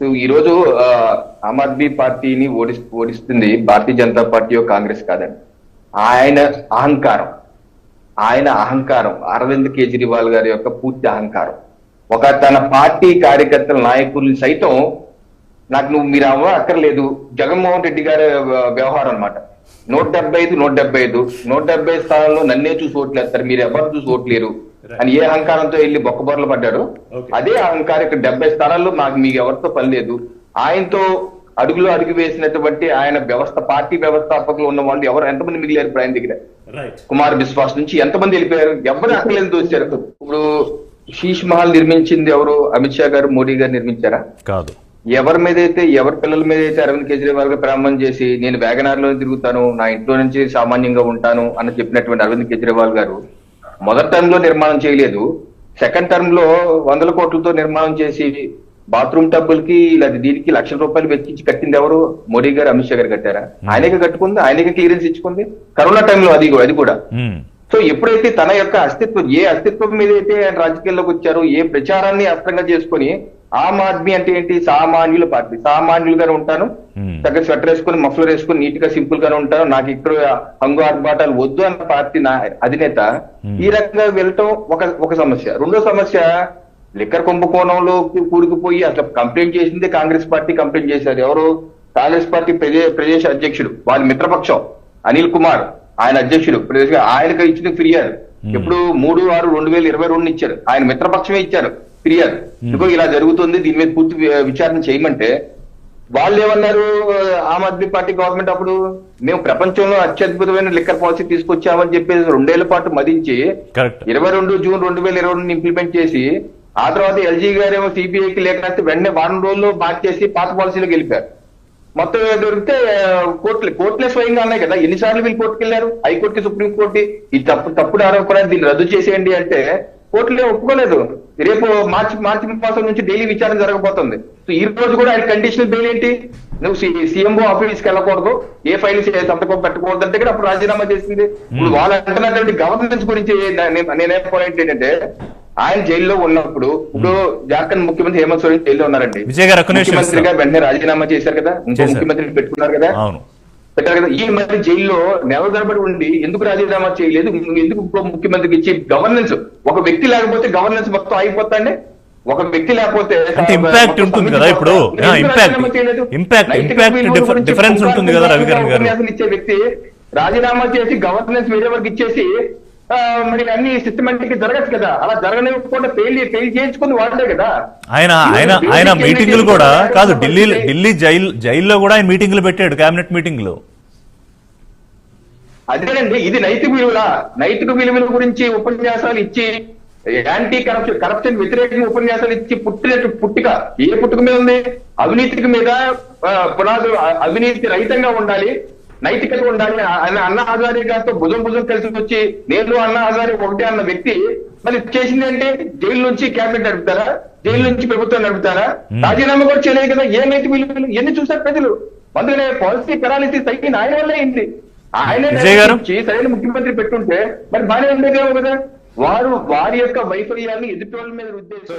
So ఈ రోజు ఆమ్ ఆద్మీ పార్టీని ఓడి ఓడిస్తుంది భారతీయ జనతా పార్టీ కాంగ్రెస్ కాదండి. ఆయన అహంకారం. ఆయన అహంకారం. అరవింద్ కేజ్రీవాల్ గారి యొక్క పూర్తి అహంకారం. ఒక తన పార్టీ కార్యకర్తల నాయకుల్ని సైతం నాకు నువ్వు మీరు అవ్వ అక్కర్లేదు. జగన్మోహన్ రెడ్డి గారి వ్యవహారం అనమాట నూట డెబ్బై ఐదు నూట డెబ్బై ఐదు. నూట డెబ్బై ఐదు స్థానంలో నన్నే చూసి ఓట్లేస్తారు. మీరు ఎవరు చూసి ఓట్లేరు? అని ఏ అహంకారంతో వెళ్ళి బొక్కబొరలు పడ్డారు. అదే అహంకారం ఇక్కడ డెబ్బై స్థానాల్లో మాకు మీకు ఎవరితో పని లేదు. ఆయనతో అడుగులో అడుగు వేసినటువంటి ఆయన వ్యవస్థ పార్టీ వ్యవస్థాపకులు ఉన్న వాళ్ళు ఎవరు? ఎంతమంది మిగిలారు ఇప్పుడు ఆయన దగ్గర? రైట్ కుమార్ బిశ్వాస్ నుంచి ఎంతమంది వెళ్ళిపోయారు? ఎవరు అక్కలేదు దోచారు ఇప్పుడు శీష్ మహల్ నిర్మించింది ఎవరు? అమిత్ షా గారు మోడీ గారు నిర్మించారా? కాదు. ఎవరి మీద అయితే ఎవరి పిల్లల మీద అయితే అరవింద్ కేజ్రీవాల్ గారు ప్రారంభం చేసి నేను వ్యాగనార్లో తిరుగుతాను నా ఇంట్లో నుంచి సామాన్యంగా ఉంటాను అని చెప్పినటువంటి అరవింద్ కేజ్రీవాల్ గారు మొదటి టర్మ్లో నిర్మాణం చేయలేదు. సెకండ్ టర్మ్లో వందల కోట్లతో నిర్మాణం చేసి బాత్రూమ్ టబ్బులకి లేదా దీనికి లక్షల రూపాయలు వెచ్చించి కట్టింది ఎవరు? మోడీ గారు అమిత్ షా గారు కట్టారా? ఆయనకే కట్టుకుంది ఆయనకే క్లియరెన్స్ ఇచ్చుకుంది. కరోనా టైంలో అది అది కూడా. సో ఎప్పుడైతే తన యొక్క అస్తిత్వం ఏ అస్తిత్వం మీద అయితే ఆయన రాజకీయాల్లోకి వచ్చారో ఏ ప్రచారాన్ని అస్త్రంగా చేసుకొని ఆమ్ ఆద్మీ అంటే ఏంటి? సామాన్యుల పార్టీ. సామాన్యులుగానే ఉంటాను. చక్కగా స్వెటర్ వేసుకొని మఫ్లర్ వేసుకొని నీట్గా సింపుల్ గానే ఉంటాను. నాకు ఇక్కడ హంగు ఆర్భాటాలు వద్దు అన్న పార్టీ నా అధినేత. ఈ రకంగా వెళ్ళటం ఒక ఒక సమస్య. రెండో సమస్య లిక్కర్ కుంభకోణంలో కూరుకుపోయి అసలు కంప్లైంట్ చేసింది కాంగ్రెస్ పార్టీ కంప్లైంట్ చేశారు. ఎవరు? కాంగ్రెస్ పార్టీ ప్రదే- ప్రదేశ్ అధ్యక్షుడు. వాళ్ళ మిత్రపక్షం అనిల్ కుమార్. ఆయన అధ్యక్షుడు. ప్రదేశ్ ఆయనకు ఇచ్చిన ఫిర్యాదు. ఇప్పుడు మూడు ఆరు రెండు వేల ఇరవై రెండు ఇచ్చారు. ఆయన మిత్రపక్షమే ఇచ్చారు. ఫిర్యాదు ఇదిగో ఇలా జరుగుతుంది దీని మీద పూర్తి విచారణ చేయమంటే వాళ్ళు ఏమన్నారు ఆమ్ ఆద్మీ పార్టీ గవర్నమెంట్ అప్పుడు మేము ప్రపంచంలో అత్యద్భుతమైన లిక్కర్ పాలసీ తీసుకొచ్చామని చెప్పేసి రెండేళ్ళ పాటు మదించి ఇరవై రెండు జూన్ రెండు వేల ఇరవై రెండు ఇంప్లిమెంట్ చేసి ఆ తర్వాత ఎల్జీ గారేమో సిబిఐకి లేక రాస్తే వెంటనే వారం రోజుల్లో మార్చేసి పాత పాలసీలోకి వెళ్ళిపోయారు. మొత్తం దొరికితే కోర్టులు కోర్టులే స్వయంగా ఉన్నాయి కదా. ఎన్నిసార్లు వీళ్ళు కోర్టుకు వెళ్ళారు హైకోర్టుకి సుప్రీం కోర్టు ఈ తప్పు తప్పుడు ఆరోపణ దీన్ని రద్దు చేసేయండి అంటే కోర్టులే ఒప్పుకోలేదు. రేపు మార్చి మార్చి మాసం నుంచి డైలీ విచారణ జరగబోతుంది. సో ఈ రోజు కూడా ఆయన కండిషనల్ బెయిల్ ఏంటి? నువ్వు సీఎంఓ ఆఫీస్కి వెళ్ళకూడదు. ఏ ఫైల్ సంతకం పెట్టకూడదు అంటే కూడా అప్పుడు రాజీనామా చేసింది. ఇప్పుడు వాళ్ళు అంటున్నటువంటి గవర్నెన్స్ గురించి నేను- పాయింట్ ఏంటంటే ఆయన జైల్లో ఉన్నప్పుడు ఇప్పుడు జార్ఖండ్ ముఖ్యమంత్రి హేమంత్ సోరెన్ జైల్లో ఉన్నారండి. ముఖ్యమంత్రిగా వెంటనే రాజీనామా చేశారు కదా. ఇంకో. ముఖ్యమంత్రిని పెట్టుకున్నారు కదా. పెట్టారు కదా ఈ మధ్య జైల్లో నెల తరబడి ఉండి ఎందుకు రాజీనామా చేయలేదు? ఎందుకు ముఖ్యమంత్రికి ఇచ్చి గవర్నెన్స్ ఒక వ్యక్తి లేకపోతే గవర్నెన్స్ మొత్తం అయిపోతాండి ఒక వ్యక్తి లేకపోతే మొత్తం ఉంటుంది కదా ఇప్పుడు? విలువల differ- గురించి difference ఉంటుంది కదా రవికిరణ్ గారు? ఇచ్చే వ్యక్తి రాజీనామా చేసి గవర్నెన్స్ వేరే వరకు ఇచ్చేసి మరి అన్ని సిస్టమేటిక్ జరగచ్చు కదా. అలా జరగనివ్వకుండా ఫెయిల్ ఫెయిల్ చేయించుకుంది వాళ్ళే కదా. ఆయన ఆయన ఆయన మీటింగులు కూడా కాదు ఢిల్లీ ఢిల్లీ జైలు జైల్లో కూడా ఆయన మీటింగులు పెట్టాడు కేబినెట్ మీటింగ్లు అదేనండి ఇది నైతిక విలువల. నైతిక విలువల గురించి ఉపన్యాసాలు ఇచ్చి యాంటీ కరప్షన్ కరప్షన్ వ్యతిరేకంగా ఉపన్యాసాలు ఇచ్చి పుట్టినట్టు పుట్టిక ఏ పుట్టుక మీద ఉంది? అవినీతికి మీద పునాదులు అవినీతి రహితంగా ఉండాలి. నైతికత ఉండాలి ఆయన అన్న హజారీ గారితో భుజం భుజం కలిసి వచ్చి నేను అన్న హజారీ ఒకటే అన్న వ్యక్తి మరి చేసింది అంటే జైలు నుంచి క్యాబినెట్ నడుపుతారా? జైలు నుంచి ప్రభుత్వం నడుపుతారా? రాజీనామా కూడా చేయలేదు కదా? ఏ నైతిక విలువలు? ఎన్ని చూసారు ప్రజలు? అందుకనే పాలసీ పెరాలిసిస్ అయ్యింది ఆయన వల్లే అయింది. ఆయన సరైన ముఖ్యమంత్రి పెట్టుంటే మరి బాగానే ఉండేదేమో కదా? వారు వారి యొక్క వైఫల్యాన్ని ఎదుటి వాళ్ళ మీద రుద్దేసి